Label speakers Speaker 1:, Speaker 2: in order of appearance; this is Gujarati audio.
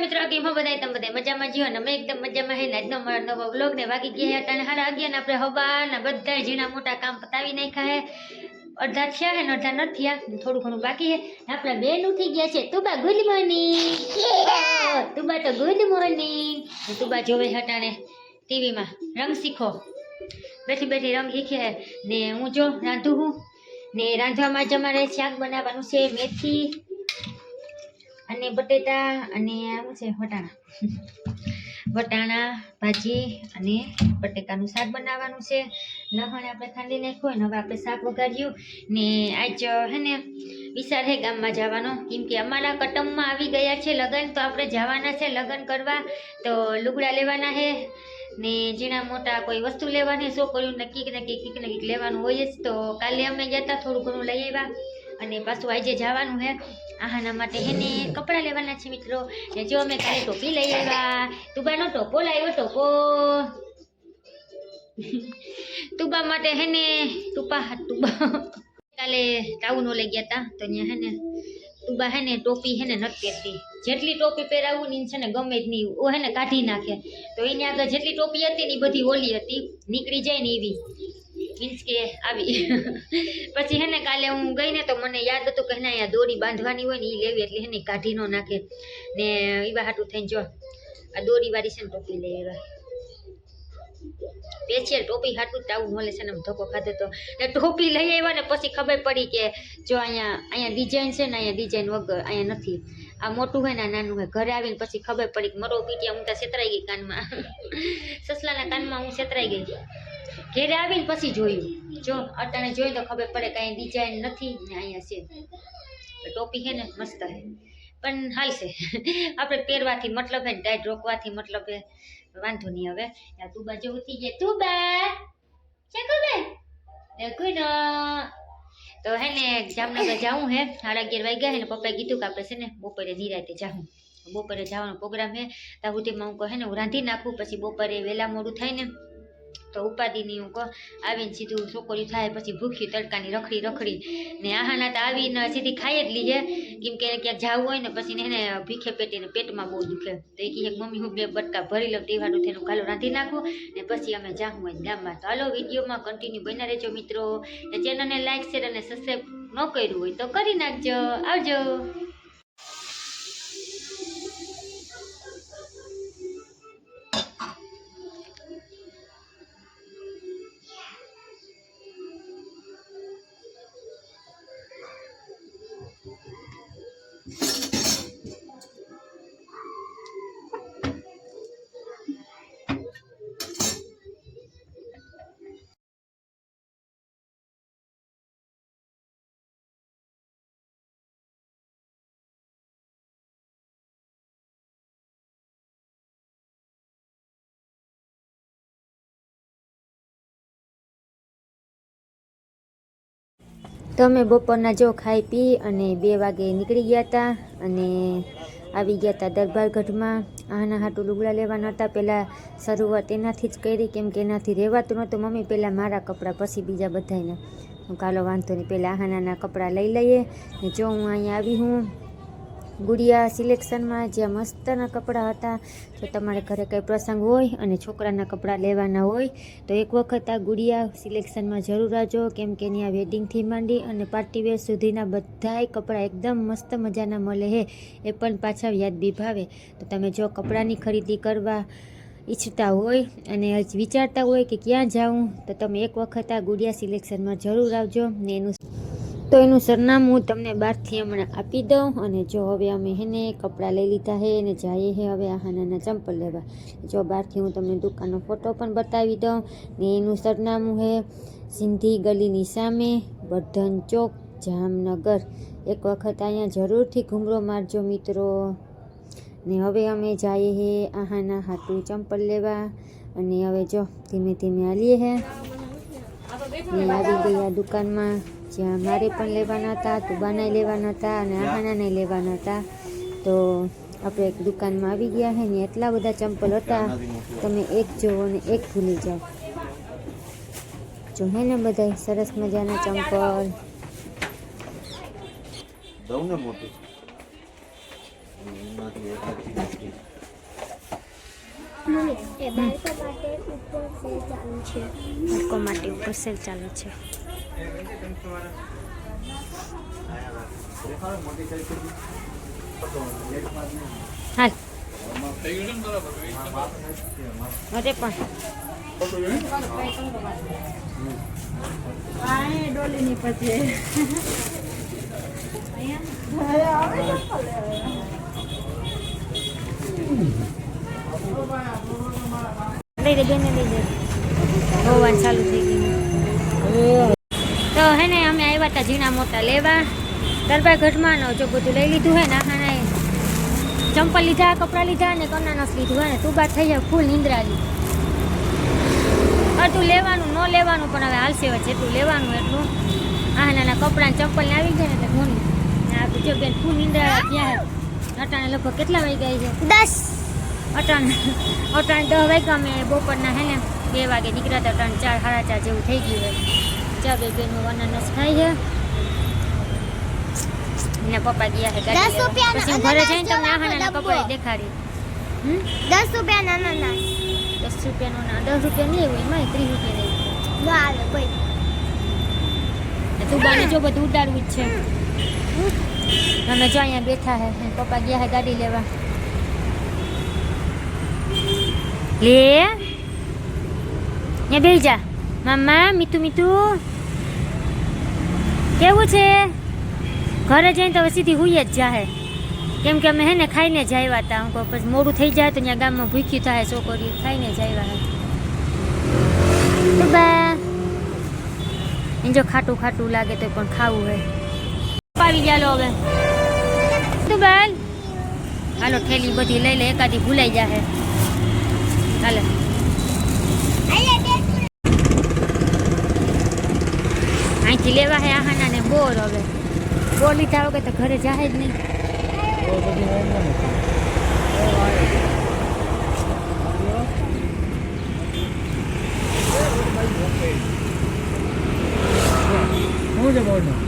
Speaker 1: મિત્રો કેમ હો બધાય તમે બધા મજામાં જીવો ને અમે એકદમ મજામાં હે ને આજનો મારો નવો વ્લોગ ને વાગી ગયા હે અટાણે હાડા અગિયાર ને આપણે હવા ને બધા ઝીણા મોટા કામ પતાવી નાખ્યા હે. અડધા થયા હે ને અડધા નથી થયા ને થોડું ઘણું બાકી હે. ને આપણા બેન ઉઠી ગયા છે તુબા ગુડ મોર્નિંગ. તુબા તો ગુડ મોર્નિંગ. તુબા જોવે છે અટાણે ટીવીમાં રંગ શીખો. બેઠી બેઠી રંગ શીખે હે. ને હું જો રાંધું હું. ને રાંધવામાં જ અમારે શાક બનાવવાનું છે મેથી અને બટેટા અને આમ છે વટાણા. વટાણા, ભાજી અને બટેકાનું શાક બનાવવાનું છે. લહણ આપણે ખાંડી નાખ્યું હવે આપણે શાક વગાડ્યું ને આજ, હે ને વિચાર હે ગામમાં જવાનો. કેમ કે અમારા કટમમાં આવી ગયા છે લગ્ન, તો આપણે જવાના છે લગ્ન કરવા. તો લુગડા લેવાના છે ને જીણા મોટા કોઈ વસ્તુ લેવાની છોકરીઓને કીક ને કીક કીક ને કીક લેવાનું હોય જ. તો કાલે અમે ગયા હતા થોડું ઘણું લઈ આવ્યા. અને પાછું આજે જવાનું છે આહાના માટે હેને કપડાં લેવાના છે મિત્રો. ને જો અમે કાલે ટોપી લઈ આવ્યા. તુબાનો ટોપો લાવ્યો, ટોપો. તુબા માટે હેને તુપા તુબા કાલે ટાઉનો લઈ ગયા હતા તો ત્યાં હેને તુબા હેને ટોપી હેને નથી પહેરતી. જેટલી ટોપી પહેરાવું ને છે ને ગમે જ નહીં. ઓ હેને કાઢી નાખે. તો એની આગળ જેટલી ટોપી હતી ને એ બધી ઓલી હતી. નીકળી જાય ને એવી. મીન્સ કે આવી. પછી હેને કાલે હું ગઈ ને તો મને યાદ હતું કે હેને અહીંયા દોરી બાંધવાની હોય ને એ લેવી એટલે હેને કાઢી ન નાખે. ને એવા હાટું થઈને જો, આ દોરી વાળી છે ને ટોપી લઈ આવ્યા. પેચિયર ટોપી હાટું ટાઉન હોલે છે ને આમ ધક્કો ખાધો તો. ને ટોપી લઈ આવ્યા ને પછી ખબર પડી કે જો અહીંયા અહીંયા ડિઝાઇન છે ને અહીંયા ડિઝાઇન વગર અહીંયા નથી. આ મોટું હોય ને નાનું હોય. ઘરે આવીને પછી ખબર પડી કે મરો પીટિયા હું ત્યાં છેતરાઈ ગઈ કાનમાં. સસલાના કાનમાં હું છેતરાઈ ગઈ. ઘેરે આવીને પછી જોયું. જો, અટાણે જોયું તો ખબર પડે કાંઈ ડિઝાઇન નથી ને અહીંયા છે. ટોપી છે ને મસ્ત છે. પણ હાલશે આપણે પહેરવાથી મતલબ હે ટાઈટ રોકવાથી મતલબ હે વાંધો નહીં હવે. આ તુબા જેવું ઉઠી જાય તુબા! ચાકુ તો હે ને, જામનગર જાવું હે. સાડા અગિયાર વાગ્યા હે ને, પપ્પાએ કીધું કે આપણે છે ને, બપોરે નિરાતે જાઉં. બપોરે જવાનો પ્રોગ્રામ હે. ત્યાં સુધીમાં હું કહે ને, હું રાંધી નાખું, પછી બપોરે વહેલા મોડું થાય ને તો ઉપાધિની હું આવીને સીધું છોકરીઓ થાય પછી ભૂખ્યું તડકાની રખડી રખડી ને આહાના તો આવીને સીધી ખાઈ જ લીધે કેમ કે ક્યાંક જવું હોય ને પછી એને ભીખે પેટીને પેટમાં બહુ દુખે. તો એ કહે મમ્મી, હું બે બટકા ભરી લઉં તહેવારનું થઈને ગાલો રાંધી નાખું ને પછી અમે જાઉં હોય ગામમાં. તો હાલો, વિડીયોમાં કન્ટિન્યુ બન્યા રહેજો મિત્રો. ને ચેનલને લાઈક શેર અને સબસ્ક્રાઈબ ન કર્યું હોય તો કરી નાખજો. આવજો. તો અમે બપોરના જો ખાઈ પી અને બે વાગે નીકળી ગયા હતા અને આવી ગયા હતા દરબારગઢમાં. આના હાટું લુગડા લેવાના હતા પહેલાં શરૂઆત એનાથી જ કરી, કેમ કે એનાથી રહેવાતું નહોતું મમ્મી પહેલાં મારા કપડાં પછી બીજા બધાને હું કાલો વાંધો નહીં પહેલાં આહાનાના કપડાં લઈ લઈએ ને જો હું અહીંયા આવી હું ગુડિયા સિલેક્શનમાં જ્યાં મસ્તના કપડાં હતા, જો તમારે ઘરે કંઈ પ્રસંગ હોય અને છોકરાના કપડાં લેવાના હોય, તો એક વખત આ ગુડિયા સિલેક્શનમાં જરૂર આવજો. કેમ કે ત્યાં વેડિંગથી માંડી અને પાર્ટી વેર સુધીના બધાય કપડાં એકદમ મસ્ત મજાના મળે હે, એ પણ પાછા યાદ ભાવે તો તમે જો કપડાંની ખરીદી કરવા ઈચ્છતા હોય અને વિચારતા હોય કે ક્યાં જાઉં, તો તમે એક વખત આ ગુડિયા સિલેક્શનમાં જરૂર આવજો ને એનું તો એનું સરનામું તમને બહારથી હમણાં આપી દઉં અને જો હવે અમે હેને કપડાં લઈ લીધા હે અને જઈએ હે હવે આ નાના ચંપલ લેવા. જો બહારથી હું તમને દુકાનનો ફોટો પણ બતાવી દઉં ને એનું સરનામું હે સિંધી ગલીની સામે બર્ધન ચોક, જામનગર. એક વખત અહીંયા જરૂરથી ઘૂમરો મારજો મિત્રો. ને હવે અમે જઈએ હે આહાના હાટું ચંપલ લેવા. અને હવે જો ધીમે ધીમે હાલીએ હે. આવી ગયા દુકાનમાં. જ્યાં મારે પણ લેવાના હતા તુબાનાય લેવાના હતા અને આહાનાને લેવાના હતા. તો આપણે એક દુકાનમાં આવી ગયા છે ને એટલા બધા ચંપલ હતા. તમે એક જોવો ને એક ભૂલી જાઓ. જો હે ને બધા સરસ મજાના ચંપલ.
Speaker 2: દઉં ને ઉપર ચાલુ છે.
Speaker 1: માટે ઉપર સેલ ચાલુ છે. હાલ અરે પણ લઈ દે બેને લઈ દે હોવાનું ચાલુ થઈ ગયું હે ને અમે આવ્યા હતા ઝીણા મોટા લેવા. ગરબા ઘટમાં જો બધું લઈ લીધું હે ને આને ચંપલ લીધા કપડાં લીધા અને કનાનસ લીધું હે ને તું બાદ થઈ જાય ફૂલ નિંદ્રાલી અડધું લેવાનું ન લેવાનું પણ હવે હાલશે હવે જેટલું લેવાનું એટલું. આ નાના કપડાં ચંપલ ને આવી જાય ને એટલે ને આ જો બેન ફૂલ નિંદ્રા ત્યાં અટાણે લગભગ કેટલા વાગ્યા છે
Speaker 2: દસ.
Speaker 1: અટાણ અટાણ દસ વાગ્યા અમે બપોરના હે ને બે વાગે નીકળ્યા હતા અટાણ ચાર સાડા ચાર જેવું થઈ ગયું હોય ચા બે બેનો અનાનસ ખાય છે. ને પપ્પા ગયા છે
Speaker 2: દસ
Speaker 1: લેવા.
Speaker 2: રૂપિયાના
Speaker 1: પછી ઘરે જઈને તમને આહાના. કપડા દેખાડી.
Speaker 2: દસ રૂપિયાના અનાનસ.
Speaker 1: દસ રૂપિયાનો ના દસ રૂપિયા નહીં હોય એમાં ત્રીસ રૂપિયા નહીં
Speaker 2: ન આવે કોઈ.
Speaker 1: ને તું બાને જો બધું ઉતારવું જ છે? અમે જો અહીંયા બેઠા હે પપ્પા ગયા હે ગાડી લેવા. લે. અહીંયા બેસી જા. મામા મીઠું મીઠું. કેવું છે? ઘરે જઈને તો સીધી હુઈ જ જાહે. કેમ કે અમે હે ને ખાઈને જ આવ્યા હતા. હું પછી મોડું થઈ જાય તો ત્યાં ગામમાં ભૂખ્યું થાય છોકરી ખાઈને જ આવ્યા બા એને જો ખાટું ખાટું લાગે તો પણ ખાવું હોય. પાવી ગયા હવે. તું બાલ? હાલો ઠેલી બધી લઈ લે એકાદી ભૂલાઈ જાહે. હાલે. અહીંથી લેવા હે આહાના ને બોર હવે. બોર લીધા વગર તો ઘરે જાય જ નહીં.
Speaker 3: શું છે બોર્ડનું